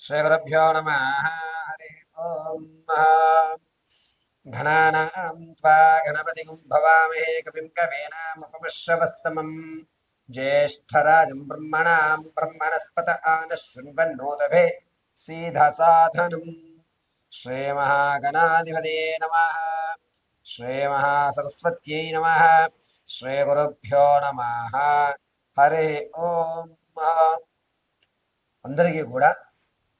श्रीगुरुभ्यो नमः हरि ओम् घनानां त्वा गणपतिं भवामहे कविं कवीनामुपमश्रवस्तमम् ज्येष्ठराजं ब्रह्मणां ब्रह्मणस्पत आनः शृण्वन्नोदभे सीधसाधनम् श्रीमहागणाधिपते नमः श्रीमहासरस्वत्यै नमः श्रीगुरुभ्यो నమః హరి ఓం అందరికీ కూడా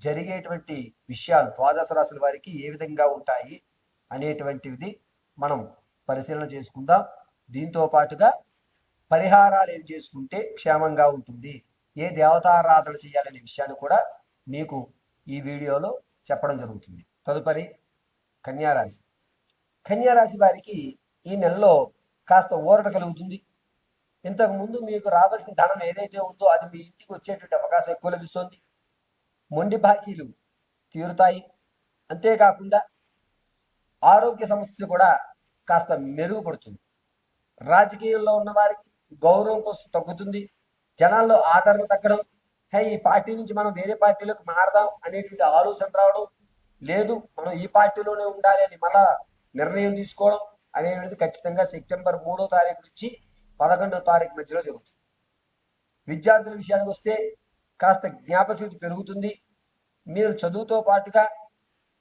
జరిగేటువంటి విషయాలు ద్వాదశ రాశుల వారికి ఏ విధంగా ఉంటాయి అనేటువంటిది మనం పరిశీలన చేసుకుందాం. దీంతో పాటుగా పరిహారాలు ఏం చేసుకుంటే క్షేమంగా ఉంటుంది? ఏ దేవతారాధన చేయాలనే విషయాన్ని కూడా మీకు ఈ వీడియోలో చెప్పడం జరుగుతుంది. తదుపరి కన్యారాశి. కన్యారాశి వారికి ఈ నెలలో కాస్త ఊరట కలుగుతుంది. ఇంతకు ముందు మీకు రావాల్సిన ధనం ఏదైతే ఉందో అది మీ ఇంటికి వచ్చేటువంటి అవకాశం ఎక్కువ లభిస్తుంది. మొండి బాకీలు తీరుతాయి. అంతేకాకుండా ఆరోగ్య సమస్య కూడా కాస్త మెరుగుపడుతుంది. రాజకీయాల్లో ఉన్న వారికి గౌరవం కోసం తగ్గుతుంది. జనాల్లో ఆదరణ తగ్గడం. హే ఈ పార్టీ నుంచి మనం వేరే పార్టీలోకి మారదాం అనేటువంటి ఆలోచన రావడం. లేదు మనం ఈ పార్టీలోనే ఉండాలి అని మళ్ళా నిర్ణయం తీసుకోవడం అనేటువంటిది ఖచ్చితంగా సెప్టెంబర్ మూడో తారీఖు నుంచి పదకొండో తారీఖు మధ్యలో జరుగుతుంది. విద్యార్థుల విషయానికి వస్తే కాస్త జ్ఞాపశక్తి పెరుగుతుంది. మీరు చదువుతో పాటుగా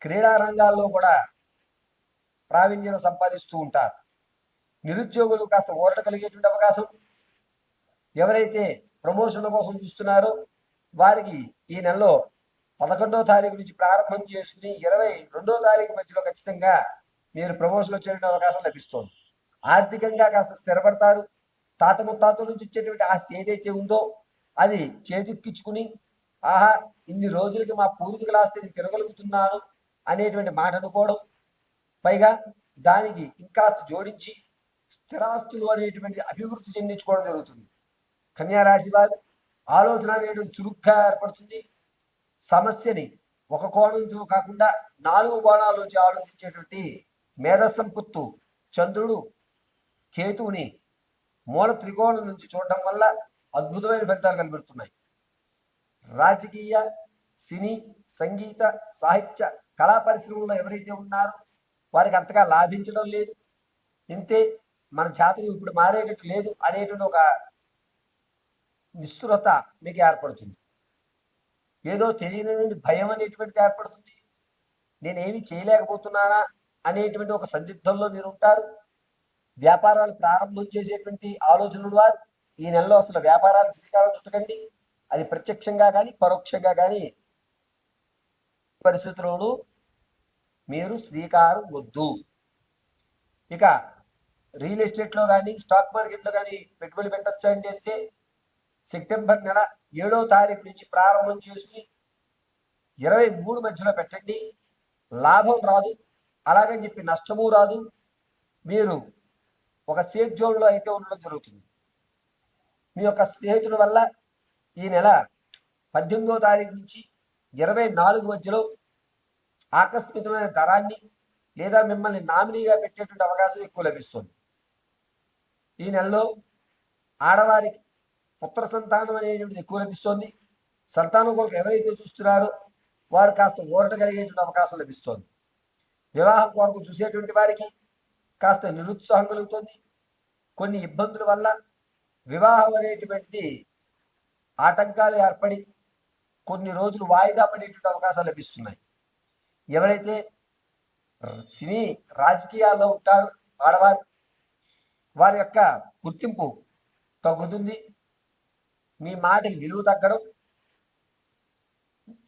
క్రీడా రంగాల్లో కూడా ప్రావీణ్యత సంపాదిస్తూ ఉంటారు. నిరుద్యోగులు కాస్త ఓరట కలిగేటువంటి అవకాశం. ఎవరైతే ప్రమోషన్ల కోసం చూస్తున్నారో వారికి ఈ నెలలో పదకొండో తారీఖు నుంచి ప్రారంభం చేసుకుని ఇరవై రెండో తారీఖు మధ్యలో ఖచ్చితంగా మీరు ప్రమోషన్ వచ్చేటువంటి అవకాశం లభిస్తుంది. ఆర్థికంగా కాస్త స్థిరపడతారు. తాత ముత్తాతల నుంచి వచ్చేటువంటి ఆస్తి ఏదైతే ఉందో అది చేతిక్కించుకుని ఆహా ఇన్ని రోజులకి మా పూర్వీకుల ఆస్తిని తిరగలుగుతున్నాను అనేటువంటి మాట అనుకోవడం. పైగా దానికి ఇంకాస్త జోడించి స్థిరాస్తులు అనేటువంటి అభివృద్ధి చెందించుకోవడం జరుగుతుంది. కన్యా రాశి వారు ఆలోచన అనేది చురుగ్గా ఏర్పడుతుంది. సమస్యని ఒక కోణంతో కాకుండా నాలుగు కోణాల్లోంచి ఆలోచించేటువంటి మేధస్సంపత్తు చంద్రుడు కేతువుని మూల త్రికోణం నుంచి చూడటం వల్ల అద్భుతమైన ఫలితాలు కనబడుతున్నాయి. రాజకీయ సినీ సంగీత సాహిత్య కళా పరిశ్రమలో ఎవరైతే ఉన్నారో వారికి అంతగా లాభించడం లేదు. ఇంతే మన జాతకం ఇప్పుడు మారేటట్టు లేదు అనేటువంటి ఒక నిస్తురత మీకు ఏర్పడుతుంది. ఏదో తెలియని భయం అనేటువంటిది ఏర్పడుతుంది. నేనేమి చేయలేకపోతున్నానా అనేటువంటి ఒక సందిగ్ధంలో మీరు ఉంటారు. వ్యాపారాలు ప్రారంభం చేసేటువంటి ఆలోచనలు వారు ఈ నెలలో అసలు వ్యాపారాలకు శ్రీకారం చుట్టకండి. అది ప్రత్యక్షంగా కానీ పరోక్షంగా కానీ పరిస్థితుల్లోనూ మీరు స్వీకారం వద్దు. ఇక రియల్ ఎస్టేట్లో కానీ స్టాక్ మార్కెట్లో కానీ పెట్టుబడి పెట్టచ్చు అండి అంటే సెప్టెంబర్ నెల ఏడో తారీఖు నుంచి ప్రారంభం చేసుకుని ఇరవై మూడు మధ్యలో పెట్టండి. లాభం రాదు. అలాగని చెప్పి నష్టము రాదు. మీరు ఒక సేఫ్ జోన్లో అయితే ఉండడం జరుగుతుంది. మీ యొక్క స్నేహితుల వల్ల ఈ నెల పద్దెనిమిదో తారీఖు నుంచి ఇరవై నాలుగు మధ్యలో ఆకస్మికమైన ధరాన్ని లేదా మిమ్మల్ని నామినీగా పెట్టేటువంటి అవకాశం ఎక్కువ లభిస్తుంది. ఈ నెలలో ఆడవారికి పుత్ర సంతానం అనేటువంటిది ఎక్కువ లభిస్తోంది. సంతానం కొరకు ఎవరైతే చూస్తున్నారో వారు కాస్త ఓరట కలిగేటువంటి అవకాశం లభిస్తోంది. వివాహం కొరకు చూసేటువంటి వారికి కాస్త నిరుత్సాహం కలుగుతుంది. కొన్ని ఇబ్బందుల వల్ల వివాహం అనేటువంటిది ఆటంకాలు ఏర్పడి కొన్ని రోజులు వాయిదా పడేటువంటి అవకాశాలు లభిస్తున్నాయి. ఎవరైతే సినీ రాజకీయాల్లో ఉంటారు ఆడవారు వారి యొక్క గుర్తింపు తగ్గుతుంది. మీ మాటకి విలువ తగ్గడం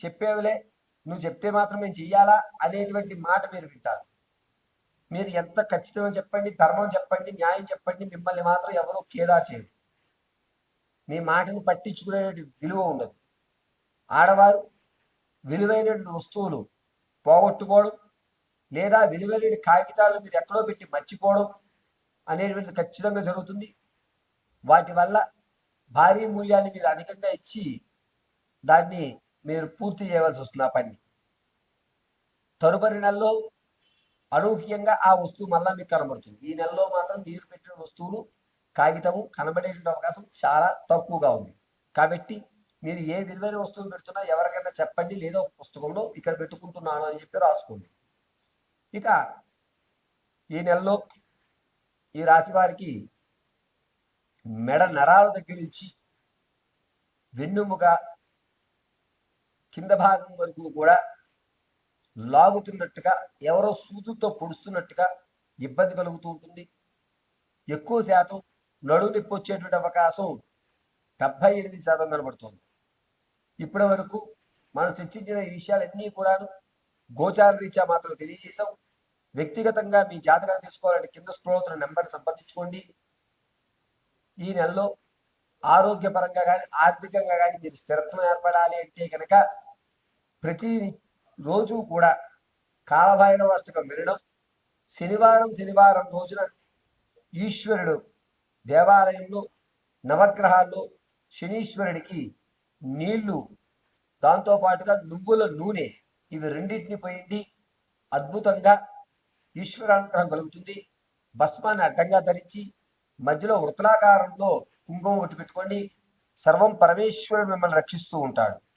చెప్పేవిలే నువ్వు చెప్తే మాత్రం మేము చెయ్యాలా అనేటువంటి మాట మీరు వింటారు. మీరు ఎంత ఖచ్చితంగా చెప్పండి ధర్మం చెప్పండి న్యాయం చెప్పండి మిమ్మల్ని మాత్రం ఎవరూ కేదార్ చేయరు. మీ మాటను పట్టించుకునేటువంటి విలువ ఉండదు. ఆడవారు విలువైనటువంటి వస్తువులు పోగొట్టుకోవడం లేదా విలువైన కాగితాలు మీరు ఎక్కడో పెట్టి మర్చిపోవడం అనేటువంటిది ఖచ్చితంగా జరుగుతుంది. వాటి వల్ల భారీ మూల్యాన్ని మీరు అధికంగా ఇచ్చి దాన్ని మీరు పూర్తి చేయవలసి వస్తుంది ఆ పని. తదుపరి నెలలో అనూహ్యంగా ఆ వస్తువు మళ్ళీ మీకు కనబడుతుంది. ఈ నెలలో మాత్రం మీరు పెట్టిన వస్తువులు కాగితము కనబడేటువంటి అవకాశం చాలా తక్కువగా ఉంది. కాబట్టి మీరు ఏ విలువైన వస్తువులు పెడుతున్నా ఎవరికైనా చెప్పండి లేదా పుస్తకంలో ఇక్కడ పెట్టుకుంటున్నాను అని చెప్పి రాసుకోండి. ఇక ఈ నెలలో ఈ రాశి వారికి మెడ నరాల దగ్గర నుంచి వెన్నుముక కింద భాగం వరకు కూడా లాగుతున్నట్టుగా ఎవరో సూదుతో పొడుస్తున్నట్టుగా ఇబ్బంది కలుగుతూ ఉంటుంది. ఎక్కువ శాతం నడువు నొప్పి వచ్చేటువంటి అవకాశం డెబ్బై ఎనిమిది శాతం కనబడుతుంది. ఇప్పటి వరకు మనం చర్చించిన ఈ విషయాలన్నీ కూడాను గోచార రీత్యా మాత్రం తెలియజేశాం. వ్యక్తిగతంగా మీ జాతకాన్ని తీసుకోవాలంటే కింద స్క్రోల్ అవుతున్న నెంబర్ని సంప్రదించుకోండి. ఈ నెలలో ఆరోగ్యపరంగా కానీ ఆర్థికంగా కానీ మీరు స్థిరత్వం ఏర్పడాలి అంటే కనుక ప్రతి రోజు కూడా కాలభైరవ అష్టకం వినడం శనివారం శనివారం రోజున ఈశ్వరుడు దేవాలయంలో నవగ్రహాల్లో శనీశ్వరుడికి నీళ్ళు దాంతో పాటుగా నువ్వుల నూనె ఇవి రెండింటిని పోయింది అద్భుతంగా ఈశ్వరానుగ్రహం కలుగుతుంది. భస్మాన్ని అడ్డంగా ధరించి మధ్యలో వృత్తలాకారంలో కుంకుమ ఒట్టి పెట్టుకోండి. సర్వం పరమేశ్వరుడు మిమ్మల్ని రక్షిస్తూ ఉంటాడు.